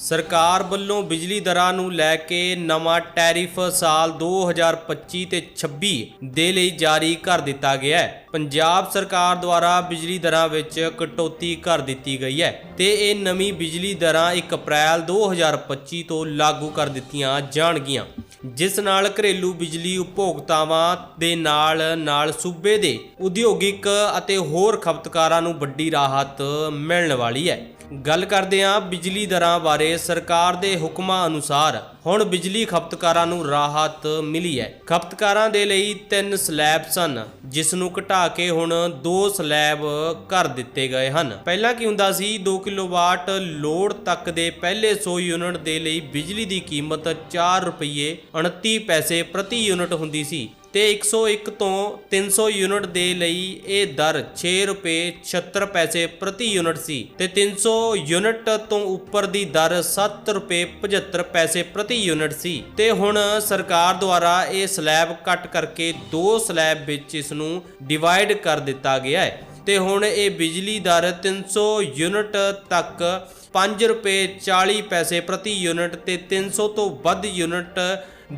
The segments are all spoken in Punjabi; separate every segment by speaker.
Speaker 1: ਸਰਕਾਰ ਵੱਲੋਂ ਬਿਜਲੀ ਦਰਾਂ ਨੂੰ ਲੈ ਕੇ ਨਵਾਂ ਟੈਰਿਫ ਸਾਲ 2025 ਤੇ 26 ਦੇ ਲਈ ਜਾਰੀ ਕਰ ਦਿੱਤਾ ਗਿਆ ਹੈ। ਪੰਜਾਬ ਸਰਕਾਰ ਦੁਆਰਾ ਬਿਜਲੀ ਦਰਾਂ ਵਿੱਚ ਕਟੌਤੀ ਕਰ ਦਿੱਤੀ ਗਈ ਹੈ ਤੇ ਇਹ ਨਵੀਂ ਬਿਜਲੀ ਦਰਾਂ 1 ਅਪ੍ਰੈਲ 2025 ਤੋਂ ਲਾਗੂ ਕਰ ਦਿੱਤੀਆਂ ਜਾਣਗੀਆਂ, ਜਿਸ ਨਾਲ ਘਰੇਲੂ ਬਿਜਲੀ ਉਪਭੋਗਤਾਵਾਂ ਦੇ ਨਾਲ ਨਾਲ ਸੂਬੇ ਦੇ ਉਦਯੋਗਿਕ ਅਤੇ ਹੋਰ ਖਪਤਕਾਰਾਂ ਨੂੰ ਵੱਡੀ ਰਾਹਤ ਮਿਲਣ ਵਾਲੀ ਹੈ। ਗੱਲ ਕਰਦੇ ਹਾਂ ਬਿਜਲੀ ਦਰਾਂ ਬਾਰੇ। ਸਰਕਾਰ ਦੇ ਹੁਕਮਾਂ ਅਨੁਸਾਰ ਹੁਣ ਬਿਜਲੀ ਖਪਤਕਾਰਾਂ ਨੂੰ ਰਾਹਤ ਮਿਲੀ ਹੈ। ਖਪਤਕਾਰਾਂ ਦੇ ਲਈ ਤਿੰਨ ਸਲੈਬ ਸਨ, ਜਿਸ ਨੂੰ ਘਟਾ ਕੇ ਹੁਣ ਦੋ ਸਲੈਬ ਕਰ ਦਿੱਤੇ ਗਏ ਹਨ। ਪਹਿਲਾਂ ਕੀ ਹੁੰਦਾ ਸੀ 2 ਕਿਲੋਵਾਟ ਲੋਡ ਤੱਕ ਦੇ ਪਹਿਲੇ 100 ਯੂਨਿਟ ਦੇ ਲਈ ਬਿਜਲੀ ਦੀ ਕੀਮਤ 4 ਰੁਪਏ 29 ਪੈਸੇ ਪ੍ਰਤੀ ਯੂਨਿਟ ਹੁੰਦੀ ਸੀ। ਤੇ 101 ਤੋਂ 300 ਯੂਨਿਟ ਦੇ ਲਈ ਇਹ ਦਰ 6 ਰੁਪਏ 76 ਪੈਸੇ ਪ੍ਰਤੀ ਯੂਨਿਟ ਸੀ ਤੇ 300 ਯੂਨਿਟ ਤੋਂ ਉੱਪਰ ਦੀ ਦਰ 7 ਰੁਪਏ 75 ਪੈਸੇ ਪ੍ਰਤੀ ਯੂਨਿਟ ਸੀ। ਤੇ ਹੁਣ ਸਰਕਾਰ ਦੁਆਰਾ ਇਹ ਸਲੈਬ ਕੱਟ ਕਰਕੇ ਦੋ ਸਲੈਬ ਵਿੱਚ ਇਸ ਨੂੰ ਡਿਵਾਈਡ ਕਰ ਦਿੱਤਾ ਗਿਆ ਹੈ। ਤੇ ਹੁਣ ਇਹ ਬਿਜਲੀ ਦਰ 300 ਯੂਨਿਟ ਤੱਕ 5 ਰੁਪਏ 40 ਪੈਸੇ ਪ੍ਰਤੀ ਯੂਨਿਟ ਤੇ 300 ਤੋਂ ਵੱਧ ਯੂਨਿਟ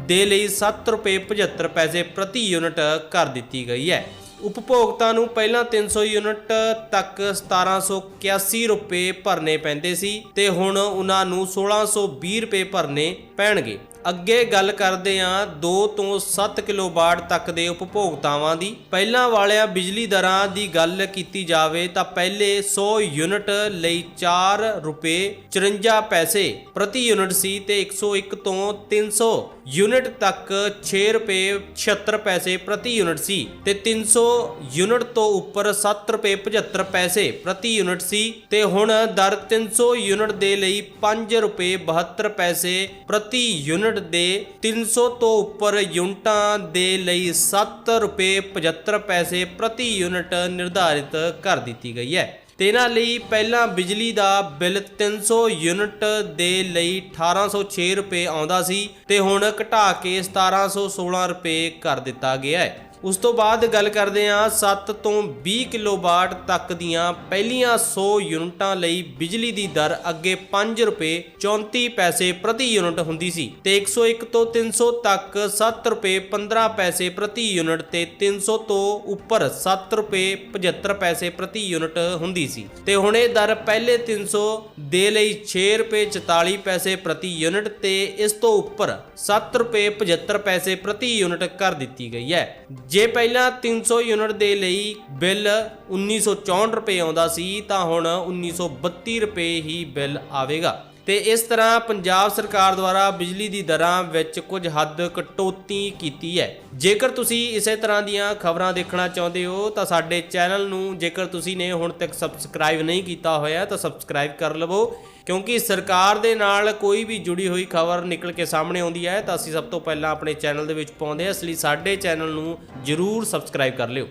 Speaker 1: ਦੇ ਲਈ 7 ਰੁਪਏ 75 ਪੈਸੇ ਪ੍ਰਤੀ ਯੂਨਿਟ ਕਰ ਦਿੱਤੀ ਗਈ ਹੈ। ਉਪਭੋਗਤਾ ਨੂੰ ਪਹਿਲਾਂ 300 ਯੂਨਿਟ ਤੱਕ 1781 ਰੁਪਏ ਭਰਨੇ ਪੈਂਦੇ ਸੀ ਤੇ ਹੁਣ ਉਹਨਾਂ ਨੂੰ 1620 ਰੁਪਏ ਭਰਨੇ ਪੈਣਗੇ। ਅੱਗੇ ਗੱਲ ਕਰਦੇ ਹਾਂ 2 ਤੋਂ 7 ਕਿਲੋਵਾਟ ਤੱਕ ਦੇ ਉਪਭੋਗਤਾਵਾਂ ਦੀ। ਪਹਿਲਾਂ ਵਾਲਿਆਂ ਬਿਜਲੀ ਦਰਾਂ ਦੀ ਗੱਲ ਕੀਤੀ ਜਾਵੇ ਤਾਂ ਪਹਿਲੇ 100 ਯੂਨਿਟ ਲਈ 4 ਰੁਪਏ 54 ਪੈਸੇ, ਪ੍ਰਤੀ ਯੂਨਿਟ ਸੀ ਤੇ 101 ਤੋਂ 300 ਯੂਨਿਟ ਤੱਕ 6 ਰੁਪਏ 76 ਪੈਸੇ ਪ੍ਰਤੀ ਯੂਨਿਟ ਸੀ ਤੇ 300 ਯੂਨਿਟ ਤੋਂ ਉੱਪਰ 7 ਰੁਪਏ 75 ਪੈਸੇ ਪ੍ਰਤੀ ਯੂਨਿਟ ਸੀ ਤੇ ਹੁਣ ਦਰ 300 ਯੂਨਿਟ ਦੇ ਲਈ 5 ਰੁਪਏ 72 ਪੈਸੇ ਪ੍ਰਤੀ ਯੂਨਿਟ ਦੇ 300 ਤੋਂ ਉੱਪਰ ਯੂਨਿਟਾਂ ਦੇ ਲਈ 7 ਰੁਪਏ 75 ਪੈਸੇ ਪ੍ਰਤੀ ਯੂਨਿਟ ਨਿਰਧਾਰਿਤ ਕਰ ਦਿੱਤੀ ਗਈ ਹੈ। ਤੇ ਇਹਨਾਂ ਲਈ ਪਹਿਲਾਂ ਬਿਜਲੀ ਦਾ ਬਿੱਲ 300 ਯੂਨਿਟ ਦੇ ਲਈ 1806 ਰੁਪਏ ਆਉਂਦਾ ਸੀ ਤੇ ਹੁਣ ਘਟਾ ਕੇ 1716 ਰੁਪਏ ਕਰ ਦਿੱਤਾ ਗਿਆ ਹੈ। ਉਸ ਤੋਂ ਬਾਅਦ ਗੱਲ ਕਰਦੇ ਹਾਂ 7 ਤੋਂ 20 ਕਿਲੋਵਾਟ ਤੱਕ ਦੀਆਂ ਪਹਿਲੀਆਂ 100 ਯੂਨਿਟਾਂ ਲਈ ਬਿਜਲੀ ਦੀ ਦਰ ਅੱਗੇ 5 ਰੁਪਏ 34 ਪੈਸੇ ਪ੍ਰਤੀ ਯੂਨਿਟ ਹੁੰਦੀ ਸੀ ਤੇ 101 ਤੋਂ 300 ਤੱਕ 7 ਰੁਪਏ 15 ਪੈਸੇ ਪ੍ਰਤੀ ਯੂਨਿਟ ਤੇ 300 ਤੋਂ ਉੱਪਰ 7 ਰੁਪਏ 75 ਪੈਸੇ ਪ੍ਰਤੀ ਯੂਨਿਟ ਹੁੰਦੀ ਸੀ। ਤੇ ਹੁਣ ਇਹ ਦਰ ਪਹਿਲੇ 300 ਦੇ ਲਈ 6 ਰੁਪਏ 44 ਪੈਸੇ ਪ੍ਰਤੀ ਯੂਨਿਟ ਤੇ ਇਸ ਤੋਂ ਉੱਪਰ 7 ਰੁਪਏ 75 ਪੈਸੇ ਪ੍ਰਤੀ ਯੂਨਿਟ ਕਰ ਦਿੱਤੀ ਗਈ ਹੈ। ਜੇ ਪਹਿਲਾਂ 300 ਯੂਨਿਟ ਦੇ ਲਈ ਬਿੱਲ 1964 ਰੁਪਏ ਆਉਂਦਾ ਸੀ, ਤਾਂ ਹੁਣ 1932 ਰੁਪਏ ਹੀ ਬਿੱਲ ਆਵੇਗਾ। ਤੇ ਇਸ ਤਰ੍ਹਾਂ ਪੰਜਾਬ ਸਰਕਾਰ ਦੁਆਰਾ ਬਿਜਲੀ ਦੀ ਦਰਾਂ ਵਿੱਚ ਕੁਝ ਹੱਦ ਕਟੌਤੀ ਕੀਤੀ ਹੈ। ਜੇਕਰ ਤੁਸੀਂ ਇਸੇ ਤਰ੍ਹਾਂ ਦੀਆਂ ਖਬਰਾਂ ਦੇਖਣਾ ਚਾਹੁੰਦੇ ਹੋ, ਤਾਂ ਸਾਡੇ ਚੈਨਲ ਨੂੰ ਜੇਕਰ ਤੁਸੀਂ ਨੇ ਹੁਣ ਤੱਕ ਸਬਸਕ੍ਰਾਈਬ ਨਹੀਂ ਕੀਤਾ ਹੋਇਆ, ਤਾਂ ਸਬਸਕ੍ਰਾਈਬ ਕਰ ਲਵੋ। ਕਿਉਂਕਿ ਸਰਕਾਰ ਦੇ ਨਾਲ ਕੋਈ ਵੀ ਜੁੜੀ ਹੋਈ ਖਬਰ ਨਿਕਲ ਕੇ ਸਾਹਮਣੇ ਆਉਂਦੀ ਹੈ, ਤਾਂ ਅਸੀਂ ਸਭ ਤੋਂ ਪਹਿਲਾਂ ਆਪਣੇ ਚੈਨਲ ਦੇ ਵਿੱਚ ਪਾਉਂਦੇ ਹਾਂ। ਇਸ ਲਈ ਸਾਡੇ ਚੈਨਲ ਨੂੰ ਜਰੂਰ ਸਬਸਕ੍ਰਾਈਬ ਕਰ ਲਿਓ।